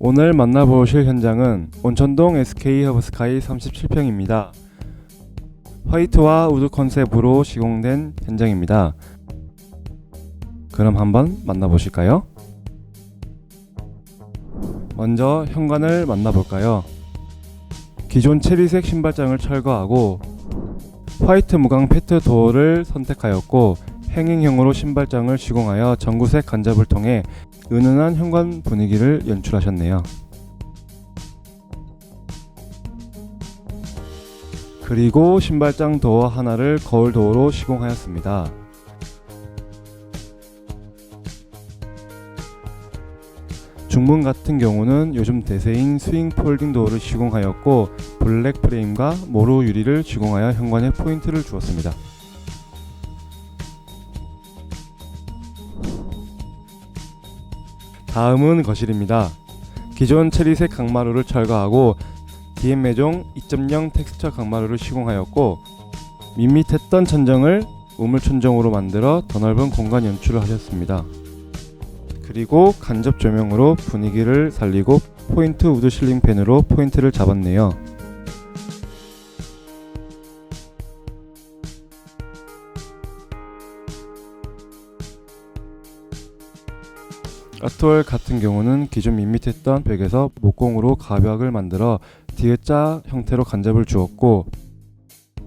오늘 만나보실 현장은 온천동 SK 허브스카이 37평입니다. 화이트와 우드 컨셉으로 시공된 현장입니다. 그럼 한번 만나보실까요? 먼저 현관을 만나볼까요? 기존 체리색 신발장을 철거하고 화이트 무광 페트 도어를 선택하였고 행행형으로 신발장을 시공하여 전구색 간접을 통해 은은한 현관 분위기를 연출하셨네요. 그리고 신발장 도어 하나를 거울 도어로 시공하였습니다. 중문 같은 경우는 요즘 대세인 스윙 폴딩 도어를 시공하였고 블랙 프레임과 모로 유리를 시공하여 현관에 포인트를 주었습니다. 다음은 거실입니다. 기존 체리색 강마루를 철거하고 DM 매종 2.0 텍스처 강마루를 시공하였고 밋밋했던 천정을 우물 천정으로 만들어 더 넓은 공간 연출을 하셨습니다. 그리고 간접 조명으로 분위기를 살리고 포인트 우드 실링 팬으로 포인트를 잡았네요. 아트월 같은 경우는 기존 밋밋했던 벽에서 목공으로 가벽을 만들어 D자 형태로 간접을 주었고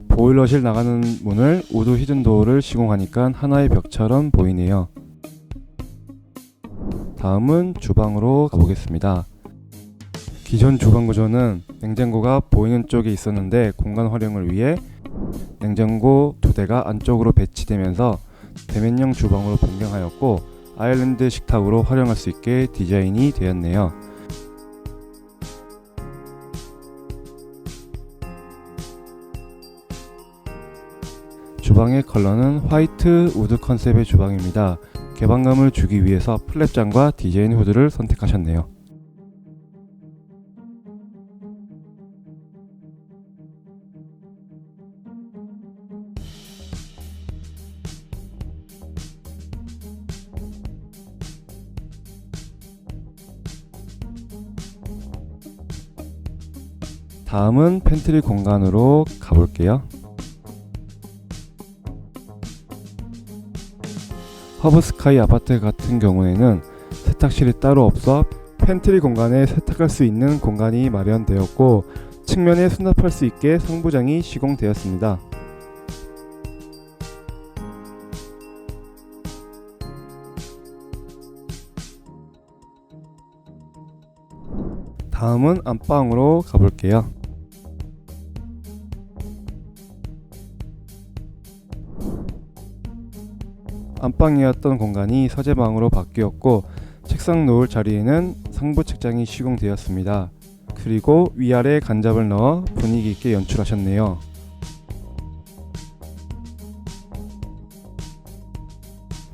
보일러실 나가는 문을 우드 히든 도어를 시공하니까 하나의 벽처럼 보이네요. 다음은 주방으로 가보겠습니다. 기존 주방 구조는 냉장고가 보이는 쪽에 있었는데 공간 활용을 위해 냉장고 두 대가 안쪽으로 배치되면서 대면형 주방으로 변경하였고 아일랜드 식탁으로 활용할 수 있게 디자인이 되었네요. 주방의 컬러는 화이트 우드 컨셉의 주방입니다. 개방감을 주기 위해서 플랩장과 디자인 후드를 선택하셨네요. 다음은 팬트리 공간으로 가볼게요. 허브스카이 아파트 같은 경우에는 세탁실이 따로 없어 팬트리 공간에 세탁할 수 있는 공간이 마련되었고 측면에 수납할 수 있게 상부장이 시공되었습니다. 다음은 안방으로 가볼게요. 안방이었던 공간이 서재방으로 바뀌었고 책상 놓을 자리에는 상부 책장이 시공되었습니다. 그리고 위아래 간접을 넣어 분위기 있게 연출하셨네요.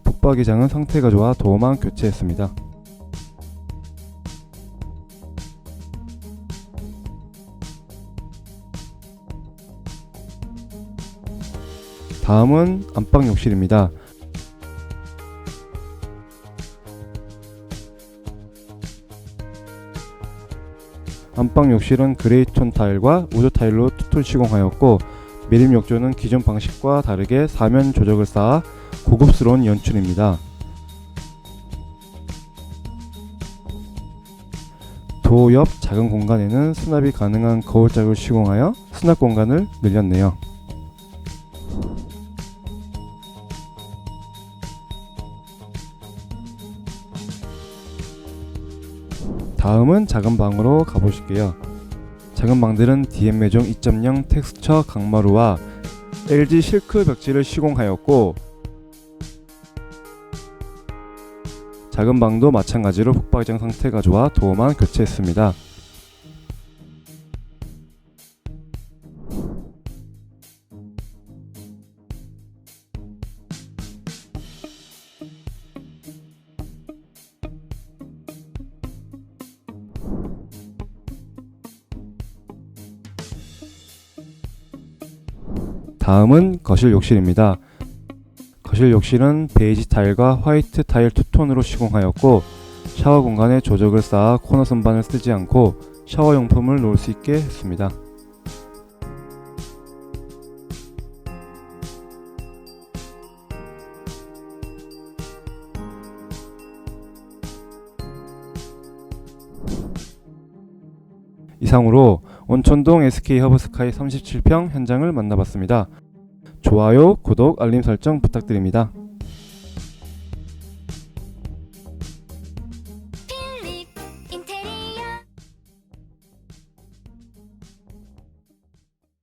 붙박이장은 상태가 좋아 도어만 교체했습니다. 다음은 안방 욕실입니다. 안방 욕실은 그레이톤 타일과 우드 타일로 투툴 시공하였고 매립 욕조는 기존 방식과 다르게 사면 조적을 쌓아 고급스러운 연출입니다. 도옆 작은 공간에는 수납이 가능한 거울짝을 시공하여 수납 공간을 늘렸네요. 다음은 작은 방으로 가보실게요. 작은 방들은 DM 매종 2.0 텍스처 강마루와 LG 실크 벽지를 시공하였고 작은 방도 마찬가지로 북박이장 상태가 좋아 도어만 교체했습니다. 다음은 거실 욕실입니다. 거실 욕실은 베이지 타일과 화이트 타일 투톤으로 시공하였고 샤워 공간에 조적을 쌓아 코너 선반을 쓰지 않고 샤워 용품을 놓을 수 있게 했습니다. 이상으로 온천동 SK 허브스카이 37평 현장을 만나봤습니다. 좋아요, 구독, 알림 설정 부탁드립니다.